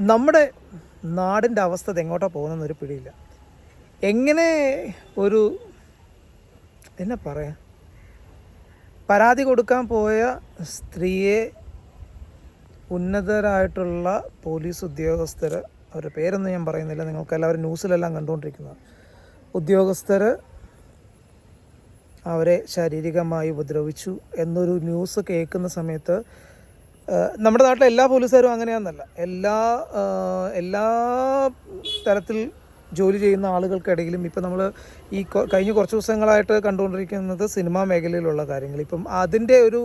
നമ്മുടെ നാടിന്റെ അവസ്ഥ എങ്ങോട്ടാണ് പോകുന്നതെന്നൊരു പിടിയില്ല. എങ്ങനെ ഒരു എന്നാ പറയാ? പരാതി കൊടുക്കാൻ പോയ സ്ത്രീയെ ഉന്നതരായിട്ടുള്ള പോലീസ് ഉദ്യോഗസ്ഥർ അവരുടെ പേരൊന്നും ഞാൻ പറയുന്നില്ല നിങ്ങൾക്കെല്ലാവരും ന്യൂസിലെല്ലാം കണ്ടുകൊണ്ടിരിക്കുന്നത് ഉദ്യോഗസ്ഥർ അവരെ ശാരീരികമായി ഉപദ്രവിച്ചു എന്നൊരു ന്യൂസ് കേൾക്കുന്ന സമയത്ത് നമ്മുടെ നാട്ടിലെ എല്ലാ പോലീസുകാരും അങ്ങനെയാണെന്നല്ല എല്ലാ എല്ലാ തരത്തിൽ ജോലി ചെയ്യുന്ന ആളുകൾക്കിടയിലും ഇപ്പം നമ്മൾ ഈ കഴിഞ്ഞ കുറച്ച് ദിവസങ്ങളായിട്ട് കണ്ടുകൊണ്ടിരിക്കുന്നത് സിനിമാ മേഖലയിലുള്ള കാര്യങ്ങൾ. ഇപ്പം അതിന്റെ ഒരു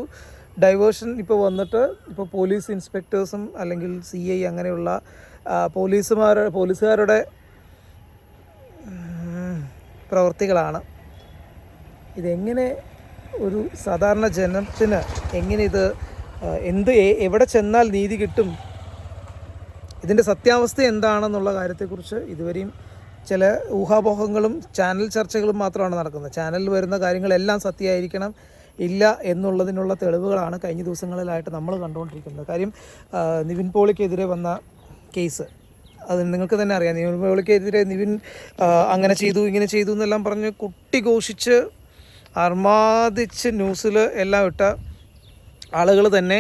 ഡൈവേർഷൻ ഇപ്പോൾ വന്നിട്ട് ഇപ്പോൾ പോലീസ് ഇൻസ്പെക്ടേഴ്സും അല്ലെങ്കിൽ സി ഐ അങ്ങനെയുള്ള പോലീസുമാർ പോലീസുകാരുടെ പ്രവൃത്തികളാണ് ഇതെങ്ങനെ ഒരു സാധാരണ ജനത്തിന് എങ്ങനെ ഇത് എന്ത് എവിടെ ചെന്നാൽ നീതി കിട്ടും? ഇതിന്റെ സത്യാവസ്ഥ എന്താണെന്നുള്ള കാര്യത്തെക്കുറിച്ച് ഇതുവരെയും ചില ഊഹാപോഹങ്ങളും ചാനൽ ചർച്ചകളും മാത്രമാണ് നടക്കുന്നത്. ചാനലിൽ വരുന്ന കാര്യങ്ങളെല്ലാം സത്യമായിരിക്കണം ഇല്ല എന്നുള്ളതിനുള്ള തെളിവുകളാണ് കഴിഞ്ഞ ദിവസങ്ങളിലായിട്ട് നമ്മൾ കണ്ടുകൊണ്ടിരിക്കുന്നത്. കാര്യം നിവിൻ പോളിക്കെതിരെ വന്ന കേസ് അത് നിങ്ങൾക്ക് തന്നെ അറിയാം. നിവിൻ പോളിക്കെതിരെ നിവിൻ അങ്ങനെ ചെയ്തു ഇങ്ങനെ ചെയ്തു എന്നെല്ലാം പറഞ്ഞ് കുട്ടി ഘോഷിച്ച് അർമാദിച്ച് ന്യൂസിൽ എല്ലാം ഇട്ട ആളുകൾ തന്നെ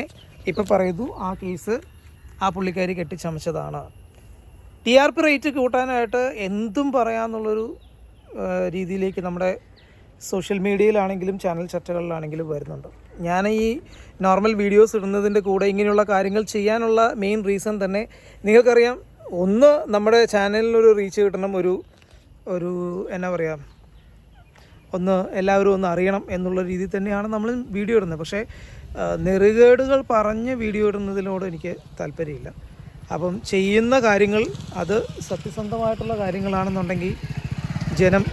ഇപ്പം പറയുന്നു ആ കേസ് ആ പുള്ളിക്കാരി കെട്ടിച്ചമച്ചതാണ്. ടി ആർ പി റേറ്റ് കൂട്ടാനായിട്ട് എന്തും പറയാമെന്നുള്ളൊരു രീതിയിലേക്ക് നമ്മുടെ സോഷ്യൽ മീഡിയയിലാണെങ്കിലും ചാനൽ ചർച്ചകളിലാണെങ്കിലും വരുന്നുണ്ട്. ഞാൻ ഈ നോർമൽ വീഡിയോസ് ഇടുന്നതിന്റെ കൂടെ ഇങ്ങനെയുള്ള കാര്യങ്ങൾ ചെയ്യാനുള്ള മെയിൻ റീസൺ തന്നെ നിങ്ങൾക്കറിയാം ഒന്ന് നമ്മുടെ ചാനലിനൊരു റീച്ച് കിട്ടണം ഒരു ഒരു എന്നാ പറയുക ഒന്ന് എല്ലാവരും ഒന്ന് അറിയണം എന്നുള്ള രീതിയിൽ തന്നെയാണ് നമ്മൾ വീഡിയോ ഇടുന്നത്. പക്ഷേ നെറുകേടുകൾ പറഞ്ഞ് വീഡിയോ ഇടുന്നതിനോട് എനിക്ക് താല്പര്യമില്ല. അപ്പം ചെയ്യുന്ന കാര്യങ്ങൾ അത് സത്യസന്ധമായിട്ടുള്ള കാര്യങ്ങളാണെന്നുണ്ടെങ്കിൽ ജനം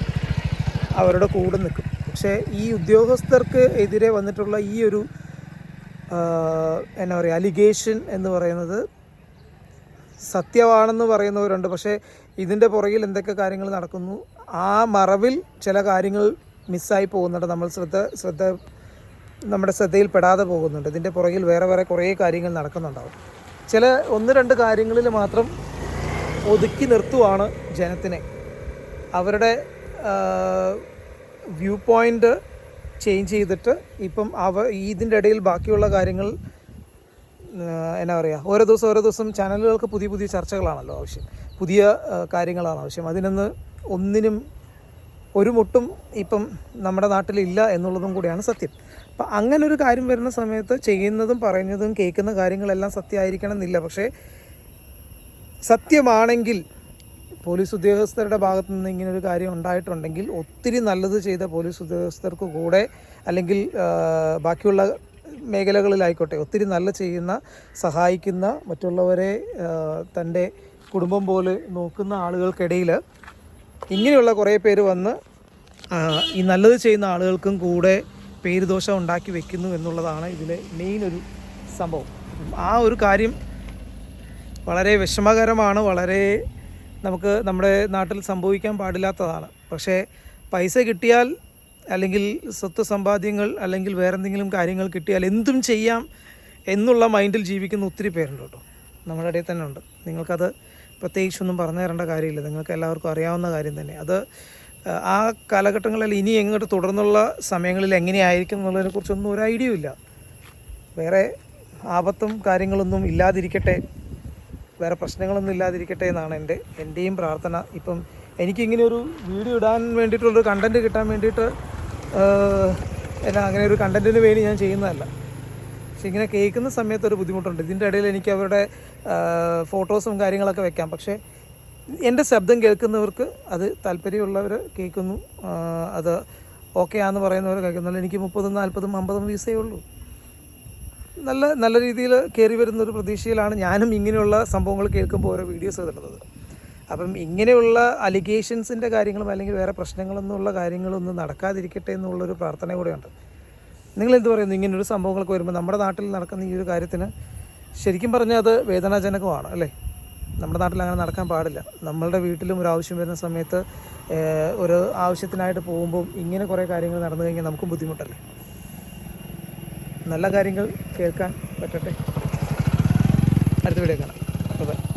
അവരുടെ കൂടെ നിൽക്കും. പക്ഷേ ഈ ഉദ്യോഗസ്ഥർക്ക് എതിരെ വന്നിട്ടുള്ള ഈ ഒരു എന്നാ പറയുക അലിഗേഷൻ എന്ന് പറയുന്നത് സത്യമാണെന്ന് പറയുന്നവരുണ്ട്. പക്ഷേ ഇതിന്റെ പുറകിൽ എന്തൊക്കെ കാര്യങ്ങൾ നടക്കുന്നു? ആ മറവിൽ ചില കാര്യങ്ങൾ മിസ്സായി പോകുന്നുണ്ട്. നമ്മൾ ശ്രദ്ധ ശ്രദ്ധ നമ്മുടെ ശ്രദ്ധയിൽപ്പെടാതെ പോകുന്നുണ്ട്. ഇതിന്റെ പുറകിൽ വേറെ വേറെ കുറേ കാര്യങ്ങൾ നടക്കുന്നുണ്ടാവും. ചില ഒന്ന് രണ്ട് കാര്യങ്ങളിൽ മാത്രം ഒതുക്കി നിർത്തുവാണ് ജനത്തിനെ. അവരുടെ വ്യൂ പോയിന്റ് ചേഞ്ച് ചെയ്തിട്ട് ഇപ്പം അവ ഇതിന്റെ ഇടയിൽ ബാക്കിയുള്ള കാര്യങ്ങൾ എന്നാ പറയുക ഓരോ ദിവസം ഓരോ ദിവസം ചാനലുകൾക്ക് പുതിയ പുതിയ ചർച്ചകളാണല്ലോ ആവശ്യം. പുതിയ കാര്യങ്ങളാണ് ആവശ്യം. അതിനൊന്ന് ഒന്നിനും ഒരു മുട്ടും ഇപ്പം നമ്മുടെ നാട്ടിലില്ല എന്നുള്ളതും കൂടിയാണ് സത്യം. അപ്പം അങ്ങനെ ഒരു കാര്യം വരുന്ന സമയത്ത് ചെയ്യുന്നതും പറയുന്നതും കേൾക്കുന്ന കാര്യങ്ങളെല്ലാം സത്യമായിരിക്കണം എന്നില്ല പക്ഷേ സത്യമാണെങ്കിൽ പോലീസ് ഉദ്യോഗസ്ഥരുടെ ഭാഗത്തു നിന്ന് ഇങ്ങനെ ഒരു കാര്യം ഉണ്ടായിട്ടുണ്ടെങ്കിൽ ഒത്തിരി നല്ലത് ചെയ്ത പോലീസ് ഉദ്യോഗസ്ഥർക്ക് കൂടെ അല്ലെങ്കിൽ ബാക്കിയുള്ള മേഖലകളിലായിക്കോട്ടെ ഒത്തിരി നല്ല ചെയ്യുന്ന സഹായിക്കുന്ന മറ്റുള്ളവരെ തന്റെ കുടുംബം പോലെ നോക്കുന്ന ആളുകൾക്കിടയിൽ ഇങ്ങനെയുള്ള കുറേ പേര് വന്ന് ഈ നല്ലത് ചെയ്യുന്ന ആളുകൾക്കും കൂടെ പേര് ദോഷം ഉണ്ടാക്കി വെക്കുന്നു എന്നുള്ളതാണ് ഇതിലെ മെയിൻ ഒരു സംഭവം. ആ ഒരു കാര്യം വളരെ വിഷമകരമാണ് വളരെ നമുക്ക് നമ്മുടെ നാട്ടിൽ സംഭവിക്കാൻ പാടില്ലാത്തതാണ്. പക്ഷേ പൈസ കിട്ടിയാൽ അല്ലെങ്കിൽ സ്വത്ത് സമ്പാദ്യങ്ങൾ അല്ലെങ്കിൽ വേറെന്തെങ്കിലും കാര്യങ്ങൾ കിട്ടിയാൽ എന്തും ചെയ്യാം എന്നുള്ള മൈൻഡിൽ ജീവിക്കുന്ന ഒത്തിരി പേരുണ്ട് കേട്ടോ. നമ്മുടെ ഇടയിൽ തന്നെ ഉണ്ട് നിങ്ങൾക്കത് പ്രത്യേകിച്ചൊന്നും പറഞ്ഞു തരേണ്ട കാര്യമില്ല. നിങ്ങൾക്ക് എല്ലാവർക്കും അറിയാവുന്ന കാര്യം തന്നെ. അത് ആ, കാലഘട്ടങ്ങളിൽ ഇനി എങ്ങോട്ട് തുടർന്നുള്ള സമയങ്ങളിൽ എങ്ങനെയായിരിക്കും എന്നുള്ളതിനെ കുറിച്ചൊന്നും ഒരു ഐഡിയ ഇല്ല. വേറെ ആപത്തും കാര്യങ്ങളൊന്നും ഇല്ലാതിരിക്കട്ടെ. വേറെ പ്രശ്നങ്ങളൊന്നും ഇല്ലാതിരിക്കട്ടെ എന്നാണ് എന്റെ എന്റെയും പ്രാർത്ഥന. ഇപ്പം എനിക്കിങ്ങനെ ഒരു വീഡിയോ ഇടാൻ വേണ്ടിയിട്ടുള്ളൊരു കണ്ടന്റ് കിട്ടാൻ വേണ്ടിയിട്ട് എന്നാ അങ്ങനെ ഒരു കണ്ടന്റിന് വേണ്ടി ഞാൻ ചെയ്യുന്നതല്ല. പക്ഷെ ഇങ്ങനെ കേൾക്കുന്ന സമയത്ത് ഒരു ബുദ്ധിമുട്ടുണ്ട്. ഇതിന്റെ ഇടയിൽ എനിക്ക് അവരുടെ ഫോട്ടോസും കാര്യങ്ങളൊക്കെ വെക്കാം. പക്ഷേ എന്റെ ശബ്ദം കേൾക്കുന്നവർക്ക് അത് താല്പര്യമുള്ളവർ കേൾക്കുന്നു. അത് ഓക്കെ ആണെന്ന് പറയുന്നവർ കേൾക്കുന്നുള്ളൂ എനിക്ക് മുപ്പതും നാൽപ്പതും അമ്പതും വീസേ ഉള്ളൂ. നല്ല നല്ല രീതിയിൽ കയറി വരുന്ന ഒരു പ്രതീക്ഷയിലാണ് ഞാനും ഇങ്ങനെയുള്ള സംഭവങ്ങൾ കേൾക്കുമ്പോൾ ഓരോ വീഡിയോസ് ഇടുന്നത്. അപ്പം ഇങ്ങനെയുള്ള അലിഗേഷൻസിന്റെ കാര്യങ്ങളും അല്ലെങ്കിൽ വേറെ പ്രശ്നങ്ങളൊന്നുമുള്ള കാര്യങ്ങളൊന്നും നടക്കാതിരിക്കട്ടെ എന്നുള്ളൊരു പ്രാർത്ഥന കൂടെയുണ്ട്. നിങ്ങൾ എന്ത് പറയുന്നു? ഇങ്ങനൊരു സംഭവങ്ങളൊക്കെ വരുമ്പോൾ നമ്മുടെ നാട്ടിൽ നടക്കുന്ന ഈ ഒരു കാര്യത്തിന് ശരിക്കും പറഞ്ഞാൽ അത് വേദനാജനകമാണ് അല്ലേ? നമ്മുടെ നാട്ടിൽ അങ്ങനെ നടക്കാൻ പാടില്ല. നമ്മളുടെ വീട്ടിലും ഒരു ആവശ്യം വരുന്ന സമയത്ത് ഒരു ആവശ്യത്തിനായിട്ട് പോകുമ്പോൾ ഇങ്ങനെ കുറേ കാര്യങ്ങൾ നടന്നു കഴിഞ്ഞാൽ നമുക്കും ബുദ്ധിമുട്ടല്ലേ? നല്ല കാര്യങ്ങൾ കേൾക്കാൻ പറ്റട്ടെ? അടുത്ത വീഡിയോ കാണാം.